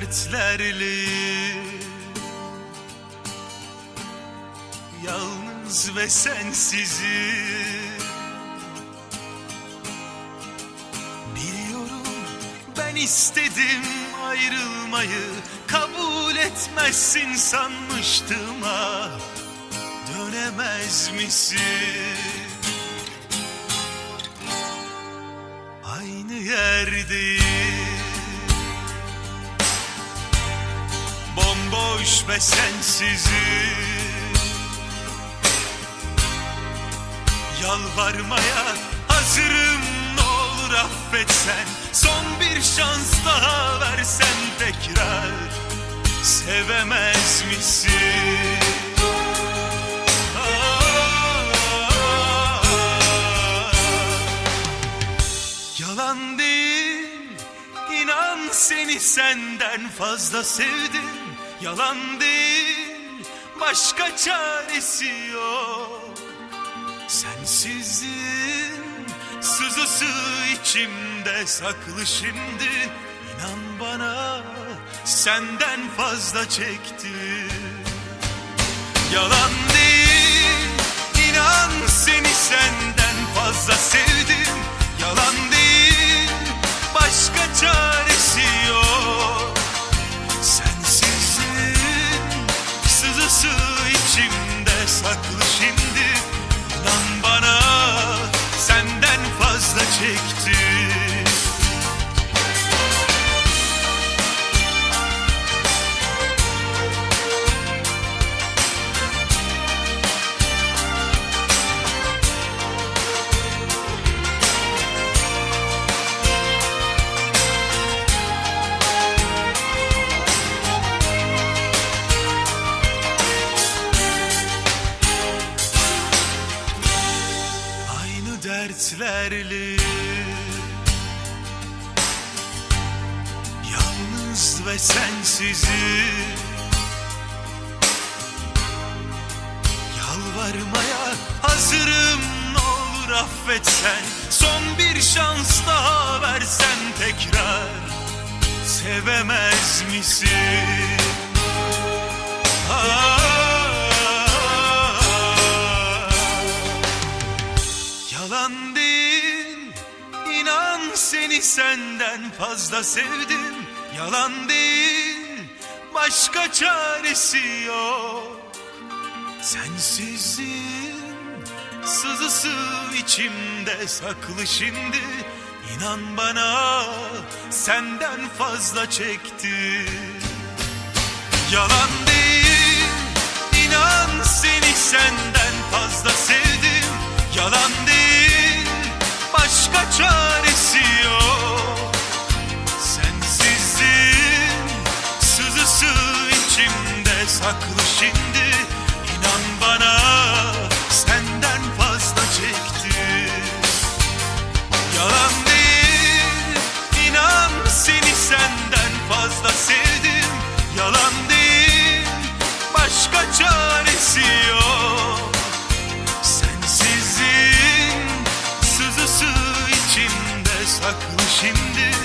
dertlerle. Yalnız ve sensizi Biliyorum ben istedim ayrılmayı Kabul etmezsin sanmıştım ah Dönemez misin? Aynı yerdeyiz Bomboş ve sensiz Yalvarmaya hazırım ne olur affetsen Son bir şans daha versen tekrar Sevemez misin? Yalan değil inan seni senden fazla sevdim Yalan değil başka çaresi yok. Sensizliğin sızısı içimde saklı şimdi. İnan bana senden fazla çektim Yalan değil aynı dertlerle. Yalnız ve sensizi. Yalvarmaya hazırım ne olur affetsen Son bir şans daha versen tekrar. Sevemez misin? Senden fazla sevdim. Yalan değil başka çaresi yok. Sensizliğin sızısı içimde saklı şimdi. İnan bana senden fazla çekti Yalan değil şimdi? İnan bana senden fazla çekti. Yalan değil inan seni senden fazla sevdim. Yalan değil başka çaresi yok. Sensizliğin sızısı içimde saklı şimdi